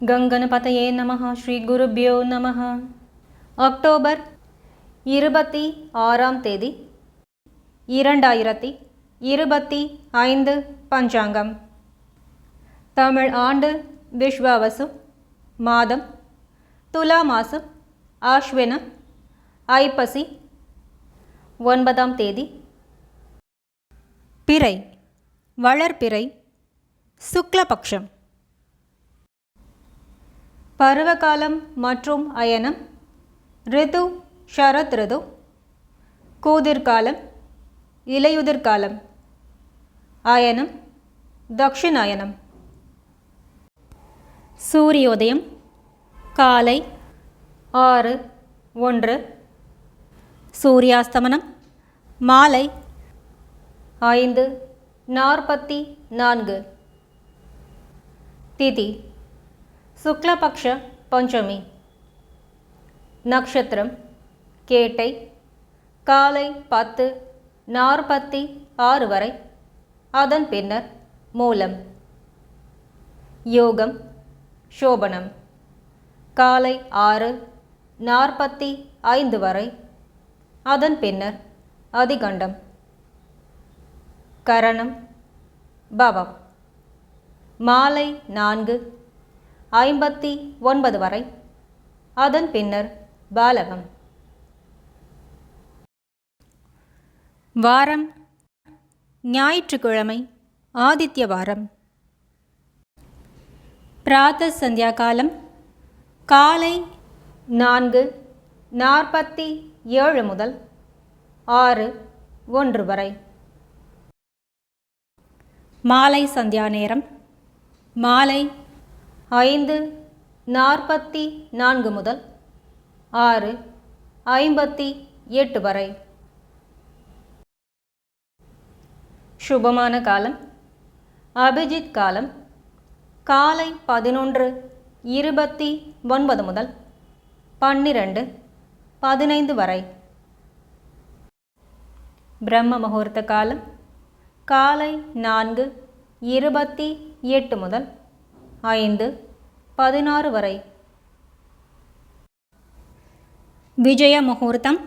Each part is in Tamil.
கங்கனபதையே நமः ஸ்ரீ குருபியோ நமः அக்டோபர் இருபத்தி ஆறாம் தேதி இரண்டாயிரத்தி இருபத்தி ஐந்து பஞ்சாங்கம். தமிழ் ஆண்டு விஸ்வாவசு மாதம் துலா மாசம் ஆஷ்வின ஐப்பசி ஒன்பதாம் தேதி. பிறை வளர்பிறை சுக்லபக்ஷம். பருவகாலம் மற்றும் அயனம். ரிது ஷரத் ரிது. கூதிர்காலம் இலையுதிர்காலம். அயனம் தக்ஷிணாயனம். சூரியோதயம் காலை ஆறு ஒன்று. சூரியாஸ்தமனம் மாலை ஐந்து நாற்பத்தி நான்கு. திதி சுக்லபக்ஷ பஞ்சமி. நக்ஷத்திரம் கேட்டை காலை பத்து நாற்பத்தி ஆறு வரை. அதன் பின்னர் மூலம். யோகம் சோபனம். காலை ஆறு நாற்பத்தி ஐந்து வரை. அதன் பின்னர் அதிகண்டம். கரணம் பவம். மாலை நான்கு ஐம்பத்தி ஒன்பது வரை. அதன் பின்னர் பாலகம். வாரம். ஞாயிற்றுக்கிழமை ஆதித்ய வாரம். பிராத்த சந்தியா காலம் காலை நான்கு நாற்பத்தி ஏழு முதல் ஆறு ஒன்று வரை. மாலை சந்தியா நேரம் மாலை ஐந்து நாற்பத்தி நான்கு முதல் ஆறு ஐம்பத்தி எட்டு வரை. சுபமான காலம் அபிஜித் காலம் காலை பதினொன்று இருபத்தி ஒன்பது முதல் பன்னிரண்டு பதினைந்து வரை. பிரம்ம முகூர்த்த காலம் காலை நான்கு இருபத்தி எட்டு முதல் ஐந்து பதினாறு வரை. விஜய முகூர்த்தம்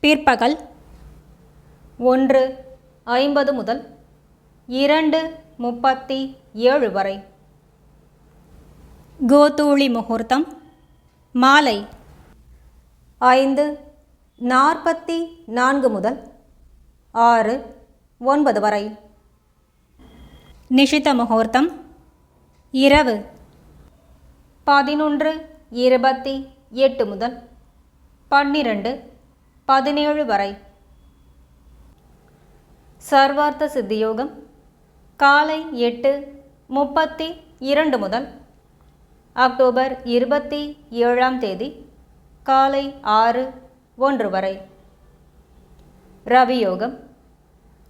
பிற்பகல் ஒன்று ஐம்பது முதல் இரண்டு முப்பத்தி ஏழு வரை. கோதூளி முகூர்த்தம் மாலை ஐந்து நாற்பத்தி நான்கு முதல் ஆறு ஒன்பது வரை. நிஷித முகூர்த்தம் இரவு பதினொன்று இருபத்தி எட்டு முதல் பன்னிரண்டு பதினேழு வரை. சர்வார்த்த சித்தியோகம் காலை எட்டு முப்பத்தி இரண்டு முதல் அக்டோபர் இருபத்தி ஏழாம் தேதி காலை ஆறு ஒன்று வரை. ரவியோகம்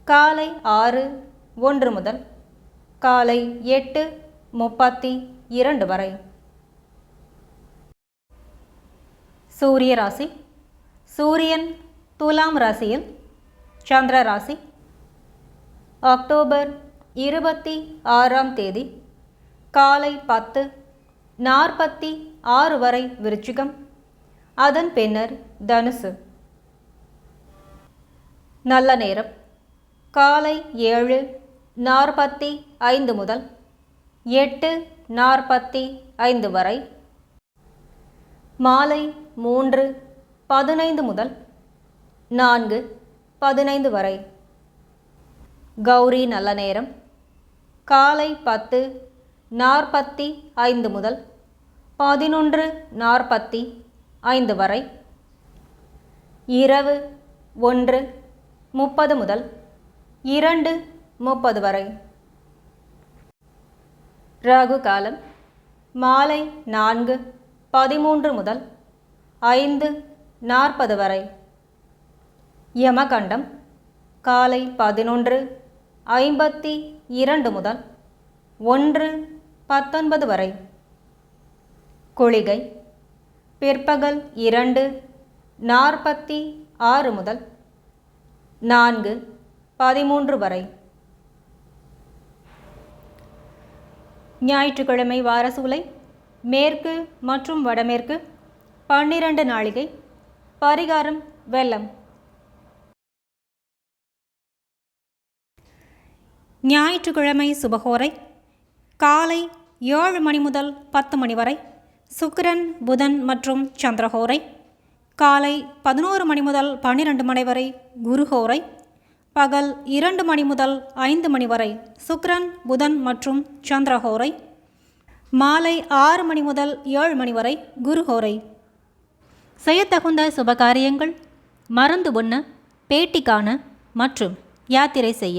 காலை ஆறு ஒன்று முதல் காலை எட்டு முப்பத்தி இரண்டு வரை. சூரிய ராசி சூரியன் துலாம் ராசியில் சந்திர ராசி. அக்டோபர் இருபத்தி ஆறாம் தேதி காலை பத்து நாற்பத்தி ஆறு வரை விருச்சிகம். அதன் பின்னர் தனுசு. நல்ல நேரம். காலை ஏழு நாற்பத்தி ஐந்து முதல் எட்டு நாற்பத்தி ஐந்து வரை. மாலை மூன்று பதினைந்து முதல் நான்கு பதினைந்து வரை. கௌரி நல்ல நேரம். காலை பத்து நாற்பத்தி ஐந்து முதல் பதினொன்று நாற்பத்தி ஐந்து வரை. இரவு ஒன்று முப்பது முதல் இரண்டு முப்பது வரை. ராகு காலம் மாலை நான்கு பதிமூன்று முதல் ஐந்து நாற்பது வரை. யமகண்டம் காலை பதினொன்று ஐம்பத்தி இரண்டு முதல் ஒன்று பத்தொன்பது வரை. குளிகை பிற்பகல் இரண்டு நாற்பத்தி ஆறு முதல் நான்கு பதிமூன்று வரை. ஞாயிற்றுக்கிழமை வாரசூலை மேற்கு மற்றும் வடமேற்கு பன்னிரண்டு நாளிகை பரிகாரம் வெள்ளம் ஞாயிற்றுக்கிழமை சுபகோரை. காலை ஏழு மணி முதல் பத்து மணி வரை. சுக்கிரன் புதன் மற்றும் சந்திரஹோரை காலை பதினோரு மணி முதல் பன்னிரண்டு மணி வரை குருஹோரை பகல் இரண்டு மணி முதல் ஐந்து மணி வரை சுக்கிரன் புதன் மற்றும் சந்திரஹோரை மாலை ஆறு மணி முதல் ஏழு மணி வரை குருஹோரை செய்யத்தகுந்த சுபகாரியங்கள் மருந்து உண்ண பேட்டி காண மற்றும் யாத்திரை செய்ய.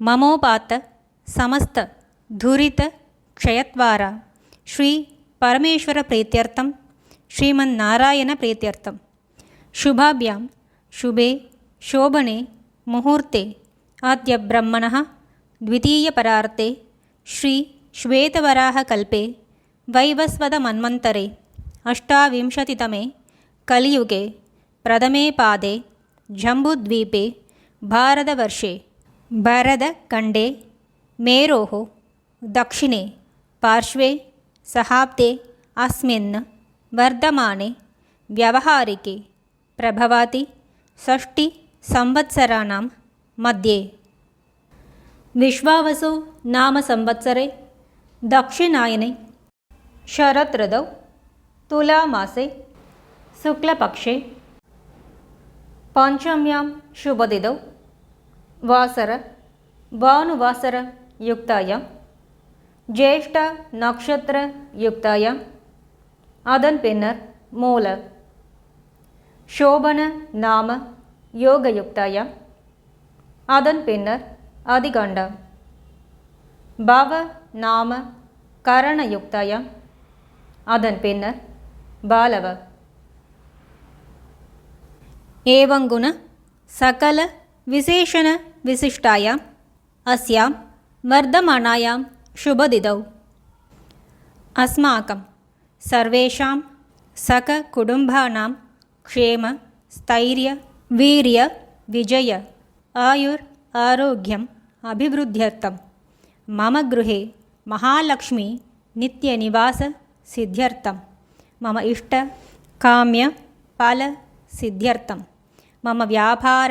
ममोपात समस्त धुरित क्षयत्वारा समस्तधुरितक्षयत्वारा श्रीपरमेश्वरप्रीत्यर्थं श्रीमन्नारायणप्रीत्यर्थं शुभाभ्यां शुभे शोभने मुहूर्ते। अद्य ब्रह्मणः द्वितीयपरार्ते श्रीश्वेतवराहकल्पे वैवस्वदमन्वन्तरे अष्टाविंशतितमे कलियुगे। प्रथमे पादे। जम्बुद्वीपे। भारतवर्षे। भरतखण्डे मेरोः दक्षिणे पार्श्वे सहाब्दे अस्मिन् वर्धमाने व्यवहारिके प्रभवति षष्टिसंवत्सराणां मध्ये विश्वावसु नाम संवत्सरे दक्षिणायने शरदृतौ तुलामासे शुक्लपक्षे पञ्चम्यां शुभदिदौ வாசர பானுவாசர யுக்தாயம் ஜேஷ்ட நக்ஷத்திர யுக்தாயம் அதன் பின்னர் மூல சோபன நாம யோக யுக்தாயம் அதன் பின்னர் அதிகண்டம் பவ நாம கரண யுக்தாயம் அதன் பின்னர் பாலவ ஏவங்குண சகல विशेषणविशिष्टायाम् अस्यां वर्धमानायां शुभदिदौ। अस्माकं सर्वेषां सककुटुम्बानां क्षेम स्थैर्य वीर्य विजय आयुर् आरोग्यम् अभिवृद्ध्यर्थं मम गृहे महालक्ष्मी नित्यनिवाससिद्ध्यर्थं मम इष्टकाम्यफलसिद्ध्यर्थं मम व्यापार